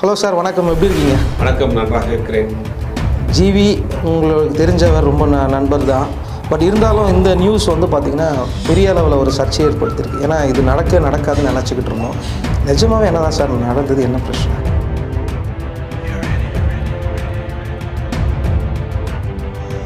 Hello sir வணக்கம். எப்படி இருக்கீங்க? வணக்கம் நன்றாக இருக்கிறேன். ஜிவி உங்களுக்கு தெரிஞ்சவர் ரொம்ப ந நண்பர் தான். பட் இருந்தாலும் இந்த நியூஸ் வந்து பார்த்திங்கன்னா பெரிய அளவில் ஒரு சர்ச்சை ஏற்படுத்தியிருக்கு. ஏன்னா இது நடக்க நடக்காதுன்னு நினச்சிக்கிட்டு இருந்தோம். நிஜமாவே என்ன தான் சார் நடந்தது? என்ன பிரச்சனை?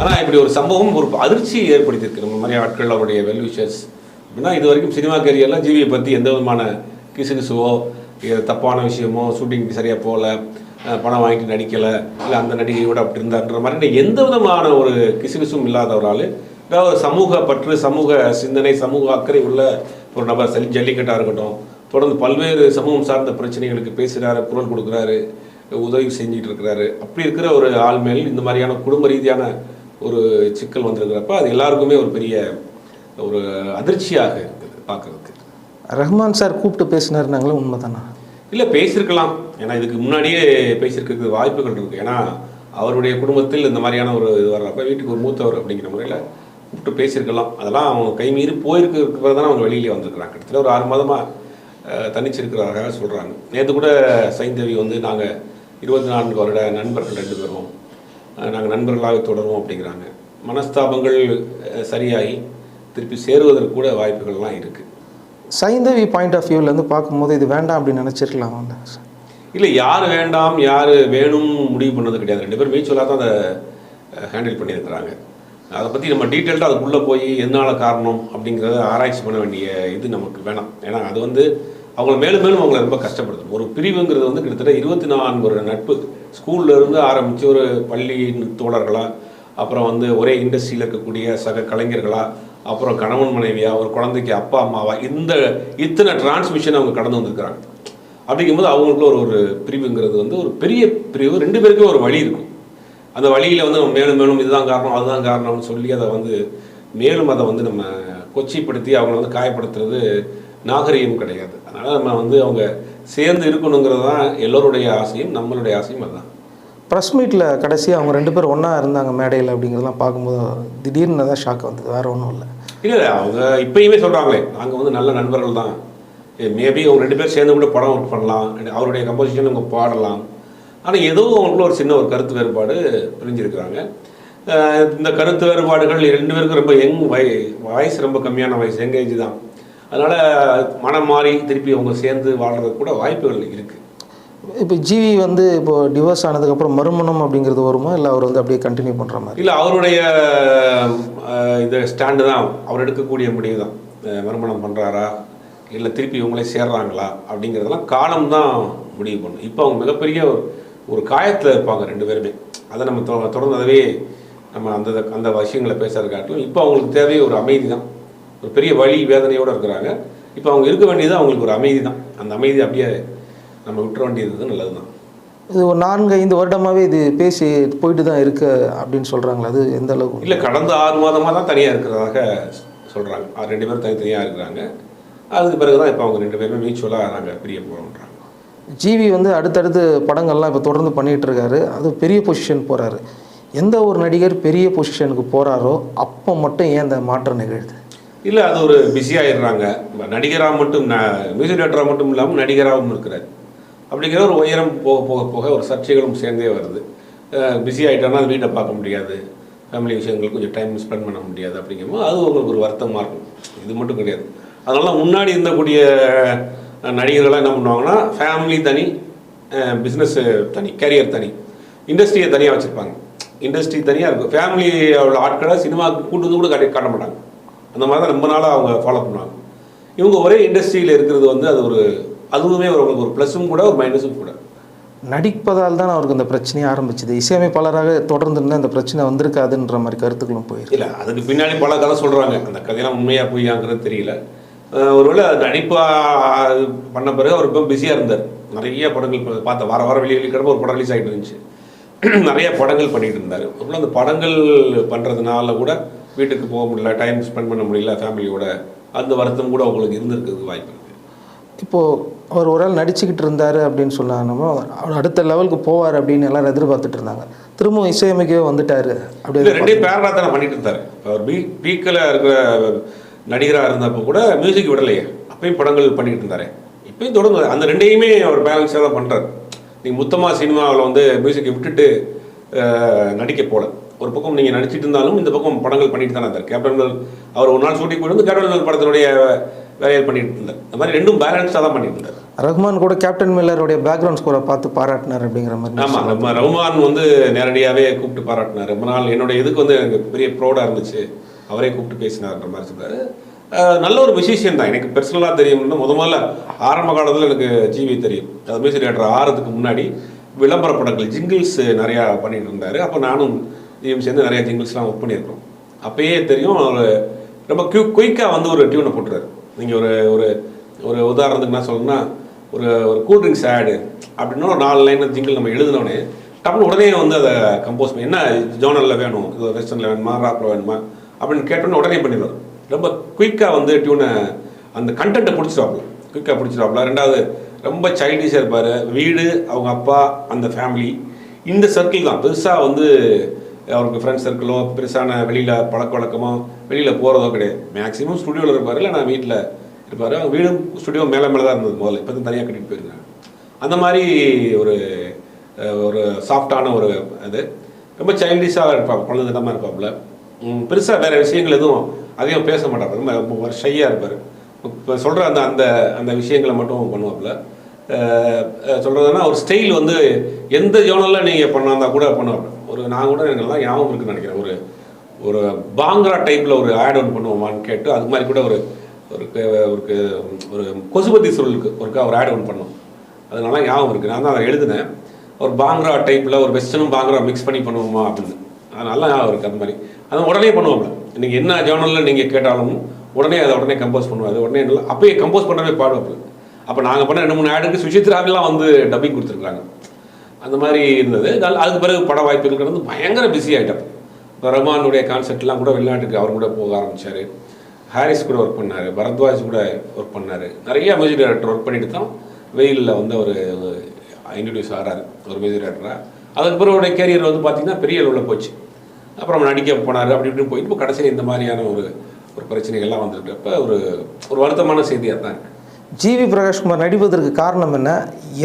ஆனால் இப்படி ஒரு சம்பவம் ஒரு அதிர்ச்சி ஏற்படுத்தியிருக்கு. நம்ம மாதிரி ஆட்கள் அவருடைய வெல் விஷஸ் அப்படின்னா இது வரைக்கும் சினிமா கேரியரில் ஜிவியை பற்றி எந்த விதமான கிசுகிசுவோ தப்பான விஷயமோ ஷூட்டிங் சரியாக போகல பணம் வாங்கிட்டு நடிக்கலை இல்லை அந்த நடிகையோட அப்படி இருந்தான்ற மாதிரி எந்த விதமான ஒரு கிசுகிசும் இல்லாத ஒரு ஆள். அதாவது சமூக பற்று சமூக சிந்தனை சமூக அக்கறை உள்ள ஒரு நபர் சரி ஜல்லிக்கட்டாக இருக்கட்டும் தொடர்ந்து பல்வேறு சமூகம் சார்ந்த பிரச்சனைகளுக்கு பேசுகிறாரு குரல் கொடுக்குறாரு உதவி செஞ்சுட்டு இருக்கிறாரு. அப்படி இருக்கிற ஒரு ஆள் மேல் இந்த மாதிரியான குடும்ப ரீதியான ஒரு சிக்கல் வந்திருக்கிறப்ப அது எல்லாருக்குமே ஒரு பெரிய ஒரு அதிர்ச்சியாக இருக்குது பார்க்குறது. ரஹ்மான் சார் கூப்பிட்டு பேசினாருனாங்களே உண்மை தானே இல்லை பேசியிருக்கலாம் ஏன்னா இதுக்கு முன்னாடியே பேசியிருக்கிறதுக்கு வாய்ப்புகள் இருக்குது ஏன்னா அவருடைய குடும்பத்தில் இந்த மாதிரியான ஒரு இது வர்றப்ப வீட்டுக்கு ஒரு மூத்தவர் அப்படிங்கிற முறையில் கூப்பிட்டு பேசியிருக்கலாம் அதெல்லாம் அவங்க கை மீறி போயிருக்கிறது தானே அவங்க வெளியிலே வந்திருக்கிறாங்க. கிட்டத்தட்ட ஒரு ஆறு மாதமாக தனிச்சிருக்கிறதாக சொல்கிறாங்க நேற்று கூட சைந்தவி வந்து நாங்கள் இருபத்தி நான்கு வருட நண்பர்கள் ரெண்டு பேரும். நாங்கள் நண்பர்களாக தொடருவோம் அப்படிங்கிறாங்க. மனஸ்தாபங்கள் சரியாகி திருப்பி சேருவதற்கு கூட வாய்ப்புகள்லாம் இருக்குது சைந்தவி பாயிண்ட் ஆஃப் வியூலேருந்து பார்க்கும்போது இது வேண்டாம் அப்படின்னு நினச்சிருக்கலாம் வந்து இல்லை யார் வேண்டாம் யார் வேணும் முடிவு பண்ணது கிடையாது. ரெண்டு பேரும் மியூச்சுவலாக தான் அதை ஹேண்டில் பண்ணியிருக்கிறாங்க. அதை பற்றி நம்ம டீட்டெயில்டாக அதுக்குள்ளே போய் எதனால காரணம் அப்படிங்கிறத ஆராய்ச்சி பண்ண வேண்டிய இது நமக்கு வேணாம். ஏன்னா அது வந்து அவங்கள மேலும் மேலும் அவங்கள ரொம்ப கஷ்டப்படுத்தும். ஒரு பிரிவுங்கிறது வந்து கிட்டத்தட்ட இருபத்தி நான்கு ஒரு நட்பு. ஸ்கூல்ல இருந்து ஆரம்பித்து ஒரு பள்ளி தோழர்களாக அப்புறம் வந்து ஒரே இண்டஸ்ட்ரியில் இருக்கக்கூடிய சக கலைஞர்களாக அப்புறம் கணவன் மனைவியா ஒரு குழந்தைக்கு அப்பா அம்மாவா இந்த இத்தனை டிரான்ஸ்மிஷன் அவங்க கடந்து வந்திருக்கிறாங்க. அப்படிங்கும்போது அவங்களுக்குள்ள ஒரு ஒரு பிரிவுங்கிறது வந்து ஒரு பெரிய பிரிவு. ரெண்டு பேருக்கும் ஒரு வழி இருக்கும். அந்த வழியில் வந்து நம்ம மேலும் மேலும் இதுதான் காரணம் அதுதான் காரணம்னு சொல்லி அதை வந்து மேலும் அதை வந்து நம்ம கொச்சிப்படுத்தி அவங்கள வந்து காயப்படுத்துறது நாகரிகம் கிடையாது. அதனால் நம்ம வந்து அவங்க சேர்ந்து இருக்கணுங்கிறது தான் எல்லோருடைய ஆசையும் நம்மளுடைய ஆசையும் அதுதான். ப்ரெஸ் மீட்டில் கடைசியாக அவங்க ரெண்டு பேரும் ஒன்றா இருந்தாங்க மேடையில் அப்படிங்கிறதெல்லாம் பார்க்கும்போது திடீர்னு தான் ஷாக் வந்தது. வேறு ஒன்றும் இல்லை. இல்லை அவங்க இப்பயுமே சொல்கிறாங்களே நாங்கள் வந்து நல்ல நண்பர்கள் தான். மேபி அவங்க ரெண்டு பேரும் சேர்ந்து கூட படம் ஒர்க் பண்ணலாம் அவருடைய கம்போசிஷன் அவங்க பாடலாம். ஆனால் ஏதோ அவங்களுக்குள்ள ஒரு சின்ன ஒரு கருத்து வேறுபாடு பிரிஞ்சிருக்கிறாங்க இந்த கருத்து வேறுபாடுகள் ரெண்டு பேருக்கும் ரொம்ப யங் வய வயசு ரொம்ப கம்மியான வயசு யங் ஏஜ் தான். அதனால் மனம் மாறி திருப்பி அவங்க சேர்ந்து வாழ்கிறதுக்கு கூட வாய்ப்புகள் இருக்குது இப்போ ஜிவி வந்து இப்போ டிவோர்ஸ் ஆனதுக்கப்புறம் மறுமணம் அப்படிங்கிறது வருமா? இல்லை அவர் வந்து அப்படியே கண்டினியூ பண்ணுற மாதிரி? இல்லை அவருடைய இது ஸ்டாண்டு தான். அவர் எடுக்கக்கூடிய முடிவு தான். மறுமணம் பண்ணுறாரா இல்லை திருப்பி இவங்களே சேர்றாங்களா? அப்படிங்கிறதெல்லாம் காலம் தான் முடிவு பண்ணும். இப்போ அவங்க மிகப்பெரிய ஒரு காயத்தில் இருப்பாங்க ரெண்டு பேருமே. அதை நம்ம தொ- நம்ம அந்த அந்த விஷயங்களை பேசுறதுக்காட்டும் இப்போ அவங்களுக்கு தேவையே ஒரு அமைதி தான். ஒரு பெரிய வழி வேதனையோடு இருக்கிறாங்க. இப்போ அவங்க இருக்க வேண்டியது அவங்களுக்கு ஒரு அமைதி தான். அந்த அமைதி அப்படியே நம்ம விட்டுற வேண்டியது நல்லது தான் இது ஒரு நான்கு ஐந்து வருடமாகவே இது பேசி போயிட்டு தான் இருக்கு அப்படின்னு சொல்கிறாங்களா அது எந்த அளவுக்கு இல்லை கடந்த ஆறு மாதமாக தான் தனியாக இருக்கிறதாக சொல்கிறாங்க ரெண்டு பேரும் தனித்தனியாக இருக்கிறாங்க. அதுக்கு பிறகு தான் இப்போ அவங்க ரெண்டு பேருமே மியூச்சுவலாக நாங்கள் பிரிய போகிறோம்ன்றாங்க ஜிவி வந்து அடுத்தடுத்து படங்கள்லாம் இப்போ தொடர்ந்து பண்ணிகிட்டு இருக்காரு. அது பெரிய பொசிஷன் போகிறாரு எந்த ஒரு நடிகர் பெரிய பொசிஷனுக்கு போகிறாரோ அப்போ மட்டும் ஏன் இந்த மாற்றம் நிகழுது? இல்லை அது ஒரு பிஸியாகிடுறாங்க நடிகராக மட்டும் மியூசிக் டேரக்டராக மட்டும் இல்லாமல் நடிகராகவும் இருக்கிறார். அப்படிங்கிற ஒரு உயரம் போக போக போக ஒரு சர்ச்சைகளும் சேர்ந்தே வருது. பிஸி ஆகிட்டோன்னா வீட்டை பார்க்க முடியாது. ஃபேமிலி விஷயங்கள் கொஞ்சம் டைம் ஸ்பெண்ட் பண்ண முடியாது அப்படிங்கும்போது அது உங்களுக்கு ஒரு வருத்தமாக இருக்கும். இது மட்டும் கிடையாது. அதனால முன்னாடி இருந்தக்கூடிய நடிகர்கள்லாம் என்ன பண்ணுவாங்கன்னா ஃபேமிலி தனி பிஸ்னஸ் தனி கேரியர் தனி. இண்டஸ்ட்ரியை தனியாக வச்சுருப்பாங்க. இண்டஸ்ட்ரி தனியாக இருக்கும். ஃபேமிலி உள்ள ஆட்களை சினிமாவுக்கு கூட்டு வந்து கூட காட்டி காட்ட மாட்டாங்க. அந்த மாதிரி தான் ரொம்ப நாளாக அவங்க ஃபாலோ பண்ணுவாங்க. இவங்க ஒரே இண்டஸ்ட்ரியில் இருக்கிறது வந்து அது ஒரு அதுவுமே அவங்களுக்கு ஒரு ப்ளஸும் கூட ஒரு மைனஸும் கூட. நடிப்பதால் தான் அவருக்கு இந்த பிரச்சனையே ஆரம்பிச்சது. இசையமைப்பாளராக தொடர்ந்து இருந்தால் இந்த பிரச்சனை வந்திருக்காதுன்ற மாதிரி கருத்துக்களும் போயிருக்கு. இல்லை அதுக்கு பின்னாடி பல கதை சொல்கிறாங்க அந்த கதையெல்லாம் உண்மையாக பொய்யாங்கிறது தெரியல. ஒருவேளை நடிப்பாக பண்ண பிறகு அவர் ரொம்ப பிஸியாக இருந்தார். நிறைய படங்கள் இப்ப பார்த்த வார வாரம் வெளியே வெளிக்கிடப்ப ஒரு படம் ரிலீஸ் ஆகிட்டு இருந்துச்சு. நிறைய படங்கள் பண்ணிட்டு இருந்தார். ஒருவேளை அந்த படங்கள் பண்ணுறதுனால கூட வீட்டுக்கு போக முடியல டைம் ஸ்பெண்ட் பண்ண முடியல ஃபேமிலியோட அந்த வருத்தம் கூட அவங்களுக்கு இருந்திருக்கிறது வாய்ப்பு இருக்குது இப்போது அவர் ஒரு ஆள் நடிச்சுக்கிட்டு இருந்தார் அப்படின்னு சொன்னாங்க அவர் அடுத்த லெவலுக்கு போவார் அப்படின்னு எல்லாரும் எதிர்பார்த்துட்டு இருந்தாங்க. திரும்பவும் இசையமைக்கவே வந்துட்டார். இல்லை அப்படி ரெண்டையும் பேரலாக தானே பண்ணிட்டு இருந்தார். அவர் பீ பீக்கில் இருக்கிற நடிகராக இருந்தப்போ கூட மியூசிக் விடலையே. அப்பயும் படங்கள் பண்ணிட்டு இருந்தாரு. இப்பயும் தொடர்ந்து அந்த ரெண்டையுமே அவர் பேலன்ஸாக தான் பண்ணுறாரு நீங்கள் முத்தமா சினிமாவில் வந்து மியூசிக்கை விட்டுட்டு நடிக்க போல. ஒரு பக்கம் நீங்கள் நடிச்சிட்டு இருந்தாலும் இந்த பக்கம் படங்கள் பண்ணிட்டு தானே இருந்தார். கேப்டன் அவர் ஒரு நாள் ஷூட்டிங் போயிட்டு வந்து கேப்டன் படத்தினுடைய வேலையை பண்ணிட்டு இருந்தார் இந்த மாதிரி ரெண்டும் பேலன்ஸாக தான் பண்ணிட்டு இருந்தார் ரஹ்மான் கூட கேப்டன் மில்லருடைய பேக்ரவுண்ட் ஸ்கோரை பார்த்து பாராட்டினார் அப்படிங்கிற மாதிரி ஆமாம் நம்ம ரகுமான் வந்து நேரடியாகவே கூப்பிட்டு பாராட்டினார். ரொம்ப நாள் என்னோட இதுக்கு வந்து எனக்கு பெரிய ப்ரௌடாக இருந்துச்சு. அவரே கூப்பிட்டு பேசினார்ன்ற மாதிரி சொல்றாரு அஹ் நல்ல ஒரு மியூசிஷியன் தான். எனக்கு பர்சனலாக தெரியும்னா முத முதல்ல ஆரம்ப காலத்தில் எனக்கு ஜிவி தெரியும். அது மியூசிக் டேரக்டர் ஆறதுக்கு முன்னாடி விளம்பர படங்கள் ஜிங்கிள்ஸ் நிறையா பண்ணிட்டு இருந்தார் அப்போ நானும் ஜிஎம் சேர்ந்து நிறைய ஜிங்கிள்ஸ்லாம் ஒர்க் பண்ணியிருக்கோம் அப்பயே தெரியும் அவர் ரொம்ப குயிக் குயிக்காக வந்து ஒரு டியூனை போட்டுறாரு நீங்கள் ஒரு ஒரு ஒரு உதாரணத்துக்கு நான் சொல்லணும்னா ஒரு ஒரு கூல் ட்ரிங்க்ஸ் ஆடு அப்படின்னா ஒரு நாலு லைன் ஜிங்கிள் நம்ம எழுதினோடனே டப்புனு உடனே வந்து அதை கம்போஸ் பண்ணி என்ன ஜோனலில் வேணும் இது வெஸ்டர்னில் வேணுமா ராப்பில் வேணுமா அப்படின்னு கேட்டோன்னே உடனே பண்ணிடுவார். ரொம்ப குயிக்காக வந்து டியூனை அந்த கண்டென்ட்டை பிடிச்சிருவாப்புல குயிக்காக பிடிச்சிருவாப்புல ரெண்டாவது ரொம்ப சைல்டிஷாக இருப்பார். வீடு அவங்க அப்பா அந்த ஃபேமிலி இந்த சர்க்கிள் தான். பெருசாக வந்து அவருக்கு ஃப்ரெண்ட்ஸ் சர்க்கிளோ பெருசான வெளியில் பழக்க வழக்கமோ வெளியில் போகிறதோ கிடையாது. மேக்ஸிமம் ஸ்டுடியோவில் இருப்பார் இல்லை நான் வீட்டில் இருப்பார். அவங்க வீடும் ஸ்டுடியோ மேலே மேலே தான் இருந்தது முதல்ல. இப்போ வந்து தனியாக கட்டிட்டு போயிருந்தாங்க அந்த மாதிரி ஒரு ஒரு சாஃப்டான ஒரு இது. ரொம்ப சைல்டிஷாக இருப்பாங்க. குழந்தைத்தனமாக இருப்பாப்புல. பெருசாக வேறு விஷயங்கள் எதுவும் அதிகம் பேச மாட்டார். ரொம்ப ரொம்ப ஷையாக இருப்பார். இப்போ சொல்கிற அந்த அந்த அந்த விஷயங்களை மட்டும் பண்ணுவாப்புல. சொல்கிறதுனா ஒரு ஸ்டைல் வந்து எந்த ஜோனலில் நீங்கள் பண்ணாந்தா கூட பண்ணுவாப்புல. ஒரு நான் கூட எனக்கு ஞாபகம் இருக்குன்னு நினைக்கிறேன். ஒரு ஒரு பாங்க்ரா டைப்பில் ஒரு ஆட் ஒன் பண்ணுவோமான்னு கேட்டு அது மாதிரி கூட ஒரு ஒரு ஒரு கொசுபதி சொல்லுக்கு ஒருக்கா ஒரு ஆட் ஒன் பண்ணோம். அதனால ஞாபகம் இருக்குது நான் தான் அதை எழுதினேன். ஒரு பாங்க்ரா டைப்பில் ஒரு வெஸ்டர்னும் பாங்கரா மிக்ஸ் பண்ணி பண்ணுவோமா அப்படின்னு. அது நல்லா ஞாபகம் இருக்குது அந்த மாதிரி. அது உடனே பண்ணுவோம்ல நீங்கள் என்ன ஜேர்னலில் நீங்கள் கேட்டாலும் உடனே அதை உடனே கம்போஸ் பண்ணுவார் உடனே என்ன அப்பயே கம்போஸ் பண்ணவே பாடுவாப்புல. அப்போ நாங்கள் பண்ண ரெண்டு மூணு ஆடுக்கு சுஷித்ராவிலாம் வந்து டப்பிங் கொடுத்துருக்காங்க. அந்த மாதிரி இருந்தது. அதுக்கு பிறகு பட வாய்ப்புகள் கிடந்து பயங்கர பிஸி ஆகிட்டோம் இப்போ ரஹ்மானுடைய கான்செப்ட்லாம் கூட வெளிநாட்டுக்கு அவர் கூட போக ஆரம்பித்தார் ஹாரிஸ் கூட ஒர்க் பண்ணார். பரத்வாஜ் கூட ஒர்க் பண்ணார். நிறைய மியூசிக் டைரக்டர் ஒர்க் பண்ணிட்டு தான் வெயிலில் வந்து அவர் இன்ட்ரடியூஸ் ஆகிறாரு ஒரு மியூசிக் டைரக்டராக அதுக்கு பிறகு அவருடைய கேரியர் வந்து பார்த்திங்கன்னா பெரிய அளவில் போச்சு. அப்புறம் நடிக்க போனார். அப்படி இப்படின்னு போயிட்டு இப்போ கடைசியில் இந்த மாதிரியான ஒரு ஒரு பிரச்சனைகள்லாம் வந்துருக்கப்ப ஒரு ஒரு வருத்தமான செய்தியாக தான் இருக்குது ஜிவி பிரகாஷ்குமார் நடிப்பதற்கு காரணம் என்ன?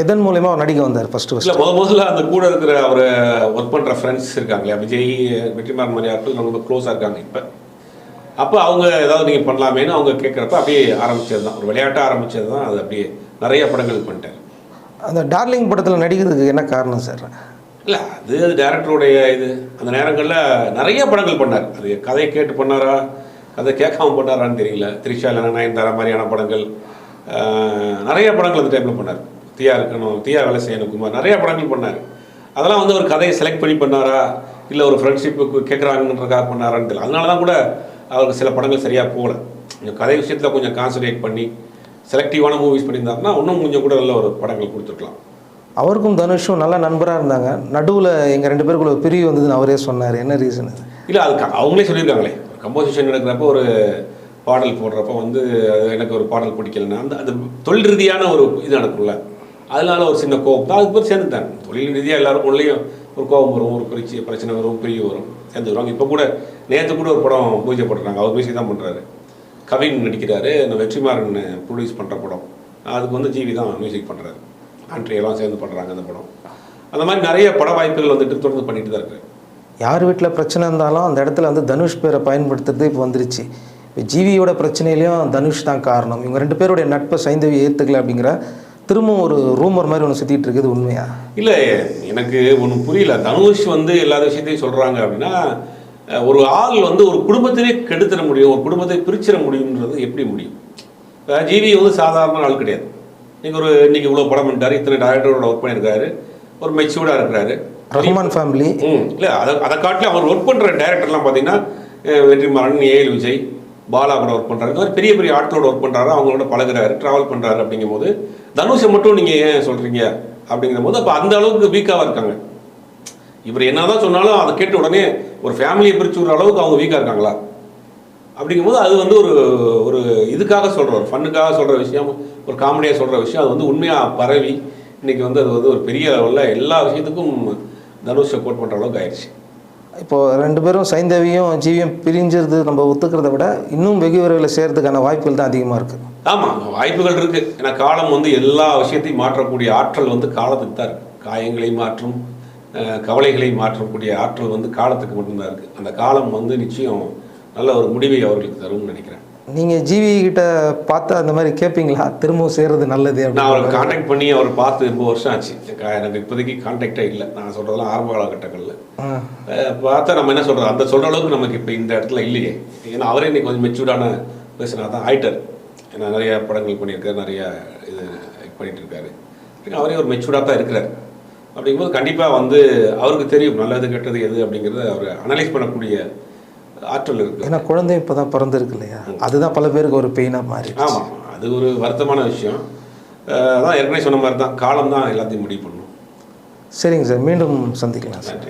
எதன் மூலயமா அவர் நடிக்க வந்தார் ஃபர்ஸ்ட் ஃபர்ஸ்ட் முத முதல்ல அந்த கூட இருக்கிற அவர் ஒர்க் பண்ற ஃப்ரெண்ட்ஸ் இருக்காங்க இல்லையா? விஜய் வெற்றிமாறன் மாதிரி ஆட்கள் ரொம்ப க்ளோஸாக இருக்காங்க இப்போ. அப்போ அவங்க ஏதாவது நீங்கள் பண்ணலாமேன்னு அவங்க கேட்குறப்ப அப்படியே ஆரம்பிச்சது தான் ஒரு விளையாட்டாக ஆரம்பிச்சது தான் அது அப்படியே நிறைய படங்கள் பண்ணிட்டார். அந்த டார்லிங் படத்தில் நடிக்கிறதுக்கு என்ன காரணம் சார் இல்லை அது அது டேரக்டருடைய இது. அந்த நேரங்களில் நிறைய படங்கள் பண்ணார். அது கதையை கேட்டு பண்ணாரா? கதை கேட்காம பண்ணாரான்னு தெரியல. த்ரிஷா இல்லைனா நயன்தாரா மாதிரியான படங்கள். நிறைய படங்கள் அந்த டைமில் பண்ணார். தியா இருக்கணும் தியா வேலை செய்யணும் குமார். நிறைய படங்கள் பண்ணார். அதெல்லாம் வந்து ஒரு கதையை செலக்ட் பண்ணி பண்ணாரா? இல்லை ஒரு ஃப்ரெண்ட்ஷிப்புக்கு கேட்குறாங்கன்றக்காக பண்ணாரான்னு தெரியல. அதனால தான் கூட அவருக்கு சில படங்கள் சரியாக போகல. கொஞ்சம் கதை விஷயத்தில் கொஞ்சம் கான்சன்ட்ரேட் பண்ணி செலக்டிவான மூவிஸ் பண்ணியிருந்தாருன்னா இன்னும் கொஞ்சம் கூட நல்ல ஒரு படங்கள் கொடுத்துருக்கலாம். அவருக்கும் தனுஷும் நல்ல நண்பராக இருந்தாங்க. நடுவில் எங்கள் ரெண்டு பேருக்குள்ள ஒரு பிரிவு வந்ததுன்னு அவரே சொன்னார். என்ன ரீசன் இல்லை அது க- அவங்களே சொல்லியிருக்காங்களே. கம்போசிஷன் நடக்கிறப்ப ஒரு பாடல் போடுறப்ப வந்து அது எனக்கு ஒரு பாடல் பிடிக்கலன்னா அந்த அது தொழில் ரீதியான ஒரு இது நடக்கும்ல. அதனால ஒரு சின்ன கோபம் தான் அதுக்கு பேர் சேர்ந்துட்டாங்க தொழில் ரீதியாக எல்லாருக்கும் உள்ளேயும் ஒரு கோபம் வரும் ஒரு பிரச்சனை பிரச்சனை வரும் பிரிவு வரும். சேர்ந்து வருவாங்க இப்போ கூட நேற்று கூட ஒரு படம் பூஜை போட்டுறாங்க அவர் மியூசிக் தான் பண்ணுறாரு கவின் நடிக்கிறாரு. இந்த வெற்றிமாறன் ப்ரொடியூஸ் பண்ணுற படம். அதுக்கு வந்து ஜிவி தான் மியூசிக் பண்ணுறாரு ஆண்ட்ரியெல்லாம் சேர்ந்து பண்ணுறாங்க அந்த படம். அந்த மாதிரி நிறைய பட வாய்ப்புகள் வந்துட்டு தொடர்ந்து பண்ணிட்டு தான் இருக்கு. யார் வீட்டில் பிரச்சனை இருந்தாலும் அந்த இடத்துல வந்து தனுஷ் பேரை பயன்படுத்துறது இப்போ வந்துருச்சு. ஜிவியோட பிரச்சனையிலையும் தனுஷ் தான் காரணம். இவங்க ரெண்டு பேருடைய நட்பை சைந்தவி ஏற்றுக்கல அப்படிங்கிற திரும்பவும் ஒரு ரூமர் மாதிரி ஒன்று சுற்றிட்டு இருக்குது உண்மையா? இல்லை எனக்கு ஒன்றும் புரியல. தனுஷ் வந்து எல்லா விஷயத்தையும் சொல்கிறாங்க அப்படின்னா ஒரு ஆள் வந்து ஒரு குடும்பத்திலே கெடுத்துட முடியும் ஒரு குடும்பத்தை பிரிச்சிட முடியுன்றது எப்படி முடியும்? இப்போ ஜிவி வந்து சாதாரண ஆள் கிடையாது. நீங்கள் ஒரு இன்னைக்கு இவ்வளோ படம் பண்ணிட்டாரு இத்தனை டேரக்டரோட ஒர்க் பண்ணியிருக்காரு ஒரு மெச்சூர்டாக இருக்கிறாரு. ரஹ்மான் ஃபேமிலி ம் இல்லை அதை அதை காட்டிலும் அவர் ஒர்க் பண்ணுற டேரக்டர்லாம் பார்த்தீங்கன்னா வெற்றிமாறன் ஏஎல் விஜய் பாலா கூட ஒர்க் பண்ணுறாரு இந்த மாதிரி பெரிய பெரிய ஆட்களோட ஒர்க் பண்ணுறாரு அவங்களோட பழகிறாரு ட்ராவல் பண்ணுறாரு அப்படிங்கும்போது தனுஷை மட்டும் நீங்கள் ஏன் சொல்கிறீங்க அப்படிங்கிற போது அப்போ அந்த அளவுக்கு வீக்காக இருக்காங்க. இவர் என்னதான் சொன்னாலும் அதை கேட்ட உடனே ஒரு ஃபேமிலியை பிரிச்சு விடுற அளவுக்கு அவங்க வீக்காக இருக்காங்களா? அப்படிங்கும்போது அது வந்து ஒரு ஒரு இதுக்காக சொல்கிற ஒரு ஃபண்ணுக்காக சொல்கிற விஷயம் ஒரு காமெடியாக சொல்கிற விஷயம். அது வந்து உண்மையாக பரவி இன்னைக்கு வந்து அது வந்து ஒரு பெரிய லெவலில் எல்லா விஷயத்துக்கும் தனுஷை கோட் பண்ணுற அளவுக்கு ஆயிடுச்சு. இப்போது ரெண்டு பேரும் சைந்தவியும் ஜீவியும் பிரிஞ்சிருது நம்ம ஒத்துக்கிறத விட இன்னும் வெகு விரைவில் செய்கிறதுக்கான வாய்ப்புகள் தான் அதிகமாக இருக்குது ஆமாம் வாய்ப்புகள் இருக்குது ஏன்னா காலம் வந்து எல்லா விஷயத்தையும் மாற்றக்கூடிய ஆற்றல் வந்து காலத்துக்கு தான் இருக்குது காயங்களை மாற்றும் கவலைகளை மாற்றக்கூடிய ஆற்றல் வந்து காலத்துக்கு மட்டும்தான் இருக்குது அந்த காலம் வந்து நிச்சயம் நல்ல ஒரு முடிவை அவர்களுக்கு தரும்னு நினைக்கிறேன். நீங்கள் ஜிவி கிட்ட பார்த்து அந்த மாதிரி கேட்பீங்களா திரும்பவும் செய்கிறது நல்லது நான் அவரை காண்டாக்ட் பண்ணி அவர் பார்த்து ரொம்ப வருஷம் ஆச்சு. எனக்கு இப்போதைக்கு காண்டாக்டே இல்லை. நான் சொல்கிறதெல்லாம் ஆரம்ப காலகட்டங்களில். பார்த்தா நம்ம என்ன சொல்கிறது அந்த சொல்கிற அளவுக்கு நமக்கு இப்போ இந்த இடத்துல இல்லையே. ஏன்னா அவரே இன்னைக்கு கொஞ்சம் மெச்சூர்டான பேசினா தான் ஆயிட்டார். ஏன்னா நிறைய படங்கள் பண்ணியிருக்காரு நிறைய இது பண்ணிட்டு இருக்காரு. அவரே ஒரு மெச்சூர்டாக தான் இருக்கிறார். அப்படிங்கும்போது கண்டிப்பாக வந்து அவருக்கு தெரியும் நல்லது கெட்டது எது அப்படிங்கிறத அவர் அனலைஸ் பண்ணக்கூடிய ஆற்றல் இருக்குது ஏன்னா குழந்தை இப்போ தான் பிறந்திருக்கு இல்லையா? அதுதான் பல பேருக்கு ஒரு பெயினாக மாறி ஆமாம் அது ஒரு வருத்தமான விஷயம். அதான் ஏற்கனவே சொன்ன மாதிரி தான் காலம் தான் எல்லாத்தையும் முடிவு பண்ணும் சரிங்க சார். மீண்டும் சந்திக்கலாம் சார்.